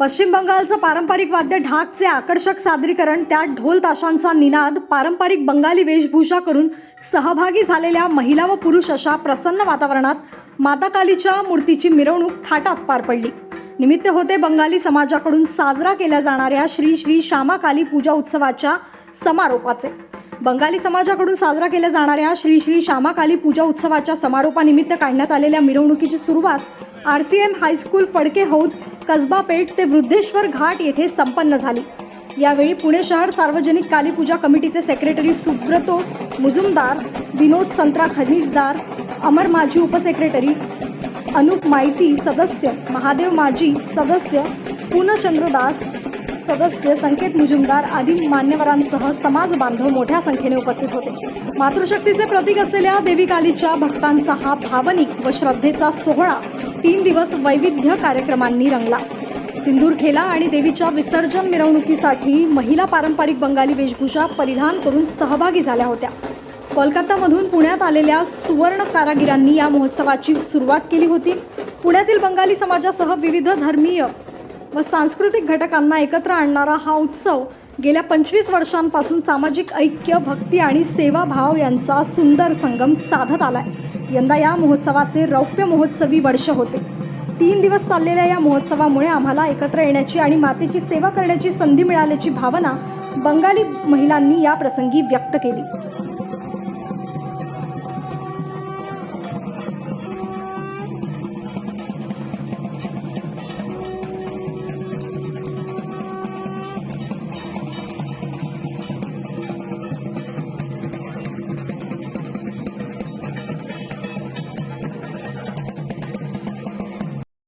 पश्चिम बंगालचं पारंपरिक वाद्य ढाकचे आकर्षक सादरीकरण त्या ढोल ताशांचा निनाद पारंपरिक बंगाली वेशभूषा करून सहभागी झालेल्या महिला व पुरुष अशा प्रसन्न वातावरणात माताकालीच्या मूर्तीची मिरवणूक थाटात पार पडली. निमित्त होते बंगाली समाजाकडून साजरा केल्या जाणाऱ्या श्री श्री श्यामाकाली पूजा उत्सवाच्या समारोपाचे. बंगाली समाजाकडून साजरा केल्या जाणाऱ्या श्री श्री श्यामाकाली पूजा उत्सवाच्या समारोपानिमित्त काढण्यात आलेल्या मिरवणुकीची सुरुवात R C M high school Phadke Haud Kasba Peth ते वृद्धेश्वर घाट येथे संपन्न झाली. यावेळी पुणे शहर सार्वजनिक कालीपूजा कमिटीचे सेक्रेटरी सुब्रतो मुजुमदार विनोद संत्रा खनिजदार अमर माजी उपसेक्रेटरी अनुप माहिती सदस्य महादेव माजी सदस्य पूर्णचंद्रदास सदस्य संकेत मुजुमदार आदी मान्यवरांसह समाज बांधव मोठ्या संख्येने उपस्थित होते. मातृशक्तीचे प्रतीक असलेल्या देवी कालीच्या भक्तांचा हा भावनिक व श्रद्धेचा सोहळा तीन दिवस वैविध्य कार्यक्रमांनी रंगला. सिंदूरखेला आणि देवीच्या विसर्जन मिरवणुकीसाठी महिला पारंपरिक बंगाली वेशभूषा परिधान करून सहभागी झाल्या होत्या. कोलकातामधून पुण्यात आलेल्या सुवर्ण कारागिरांनी या महोत्सवाची सुरुवात केली होती. पुण्यातील बंगाली समाजासह विविध धर्मीय व सांस्कृतिक घटकांना एकत्र आणणारा हा उत्सव गेल्या पंचवीस वर्षांपासून सामाजिक ऐक्य भक्ती आणि सेवाभाव यांचा सुंदर संगम साधत आलाय. यंदा या महोत्सवाचे रौप्य महोत्सवी वर्ष होते. तीन दिवस चाललेल्या या महोत्सवामुळे आम्हाला एकत्र येण्याची आणि मातेची सेवा करण्याची संधी मिळाल्याची भावना बंगाली महिलांनी या प्रसंगी व्यक्त केली.